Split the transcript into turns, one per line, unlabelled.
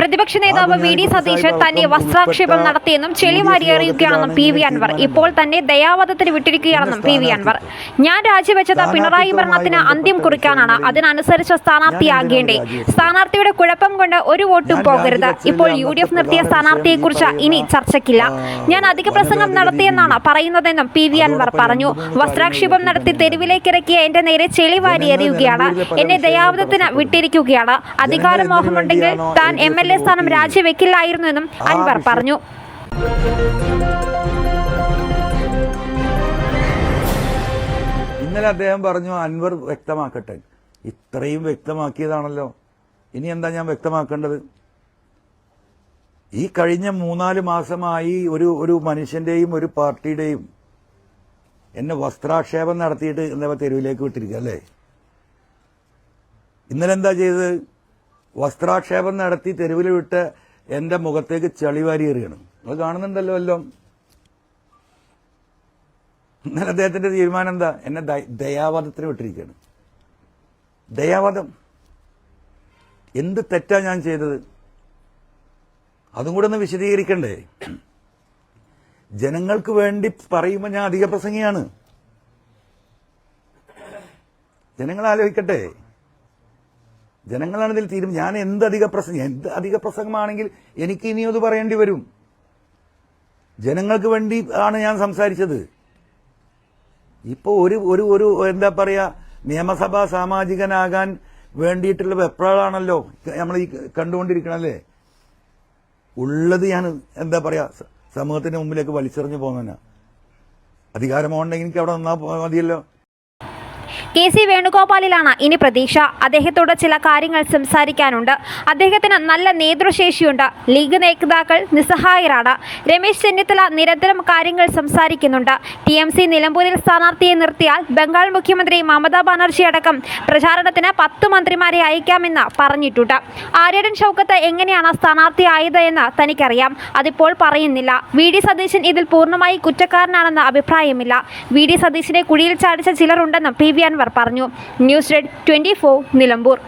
പ്രതിപക്ഷ നേതാവ് V D Satheesan തന്നെ വസ്ത്രാക്ഷേപം നടത്തിയെന്നും ചെളിവാരിയെറിയുകയാണെന്നും പി വി അൻവർ. ഇപ്പോൾ തന്നെ ദയാവധത്തിന് വിട്ടിരിക്കുകയാണെന്നും പി വി അൻവർ. ഞാൻ രാജിവെച്ചത് പിണറായി ഭരണത്തിന് അന്ത്യം കുറിക്കാനാണ്. അതിനനുസരിച്ച് സ്ഥാനാർത്ഥിയാകേണ്ടേ സ്ഥാനാർത്ഥിയുടെ കുഴപ്പം കൊണ്ട് ഒരു വോട്ടും പോകരുത്. ഇപ്പോൾ യു ഡി എഫ് നിർത്തിയ സ്ഥാനാർത്ഥിയെക്കുറിച്ച് ഇനി ചർച്ചയ്ക്കില്ല. ഞാൻ അധിക പ്രസംഗം നടത്തിയെന്നാണ് പറയുന്നതെന്നും പി വി അൻവർ പറഞ്ഞു. വസ്ത്രാക്ഷേപം നടത്തി തെരുവിലേക്കിറക്കിയ എന്റെ നേരെ ചെളിവാരി എറിയുകയാണ്. എന്നെ ദയാവധത്തിന് വിട്ടിരിക്കുകയാണ്. അധികാരമോഹമുണ്ടെങ്കിൽ താൻ എം എൽ എ സ്ഥാനം രാജിവെക്കില്ലായിരുന്നു എന്നും അൻവർ പറഞ്ഞു.
ഇന്നലെ അദ്ദേഹം പറഞ്ഞു അൻവർ വ്യക്തമാക്കട്ടെ. ഇത്രയും വ്യക്തമാക്കിയതാണല്ലോ. ഇനി എന്താ ഞാൻ വ്യക്തമാക്കേണ്ടത്? ഈ കഴിഞ്ഞ മൂന്നാൽ മാസമായി ഒരു ഒരു മനുഷ്യന്റെയും ഒരു പാർട്ടിയുടെയും എന്നെ വസ്ത്രാക്ഷേപം നടത്തിയിട്ട് എന്താ തെരുവിലേക്ക് വിട്ടിരിക്കുക അല്ലേ? ഇന്നലെ എന്താ ചെയ്തത്? വസ്ത്രാക്ഷേപം നടത്തി തെരുവിൽ വിട്ട് എന്റെ മുഖത്തേക്ക് ചളിവാരി എറിയണം. നിങ്ങൾ കാണുന്നുണ്ടല്ലോ എല്ലാം ഇന്നലെ അദ്ദേഹത്തിന്റെ തീരുമാനം എന്താ? എന്നെ ദയാവാദത്തിന് വിട്ടിരിക്കുകയാണ്. ദയാവാദം. എന്ത് തെറ്റാ ഞാൻ ചെയ്തത്? അതും കൂടെ ഒന്ന് വിശദീകരിക്കണ്ടേ? ജനങ്ങൾക്ക് വേണ്ടി പറയുമ്പോൾ ഞാൻ അധിക പ്രസംഗിയാണ് ജനങ്ങൾ ആലോചിക്കട്ടെ. ജനങ്ങളാണ് ഇതിൽ തീരും. ഞാൻ എന്ത് അധിക പ്രസംഗം എന്ത് അധിക പ്രസംഗമാണെങ്കിൽ എനിക്ക് ഇനിയും അത് പറയേണ്ടി വരും. ജനങ്ങൾക്ക് വേണ്ടി ആണ് ഞാൻ സംസാരിച്ചത്. ഇപ്പൊ ഒരു ഒരു ഒരു എന്താ പറയാ നിയമസഭാ സാമാജികനാകാൻ വേണ്ടിയിട്ടുള്ള വെപ്രാളാണല്ലോ നമ്മൾ ഈ കണ്ടുകൊണ്ടിരിക്കണല്ലേ ഉള്ളത് ഞാൻ എന്താ പറയാ സ- സമൂഹത്തിന്റെ മുമ്പിലേക്ക് വലിച്ചെറിഞ്ഞു പോകുന്നതിനാണ് അധികാരമുണ്ടെങ്കിൽ എനിക്ക് അവിടെ നിന്നാൽ മതിയല്ലോ.
കെ സി വേണുഗോപാലിലാണ് ഇനി പ്രതീക്ഷ. അദ്ദേഹത്തോട് ചില കാര്യങ്ങൾ സംസാരിക്കാനുണ്ട്. അദ്ദേഹത്തിന് നല്ല നേതൃശേഷിയുണ്ട്. ലീഗ് നേതാക്കൾ നിസ്സഹായരാണ്. രമേശ് ചെന്നിത്തല നിരന്തരം കാര്യങ്ങൾ സംസാരിക്കുന്നുണ്ട്. ടി എം സി നിലമ്പൂരിൽ സ്ഥാനാർത്ഥിയെ നിർത്തിയാൽ ബംഗാൾ മുഖ്യമന്ത്രി മമതാ ബാനർജി അടക്കം പ്രചാരണത്തിന് പത്ത് മന്ത്രിമാരെ അയക്കാമെന്ന് പറഞ്ഞിട്ടുണ്ട്. ആര്യടൻ ഷൗക്കത്ത് എങ്ങനെയാണ് സ്ഥാനാർത്ഥി ആയത് എന്ന് തനിക്കറിയാം. അതിപ്പോൾ പറയുന്നില്ല. വി ഡി സതീശൻ ഇതിൽ പൂർണമായി കുറ്റക്കാരനാണെന്ന് അഭിപ്രായമില്ല. വി ഡി സതീശനെ കുഴിയിൽ ചാടിച്ച ചിലരുണ്ടെന്നും പി വി അൻവർ അൻവർ പറഞ്ഞു. News red four Nilambur.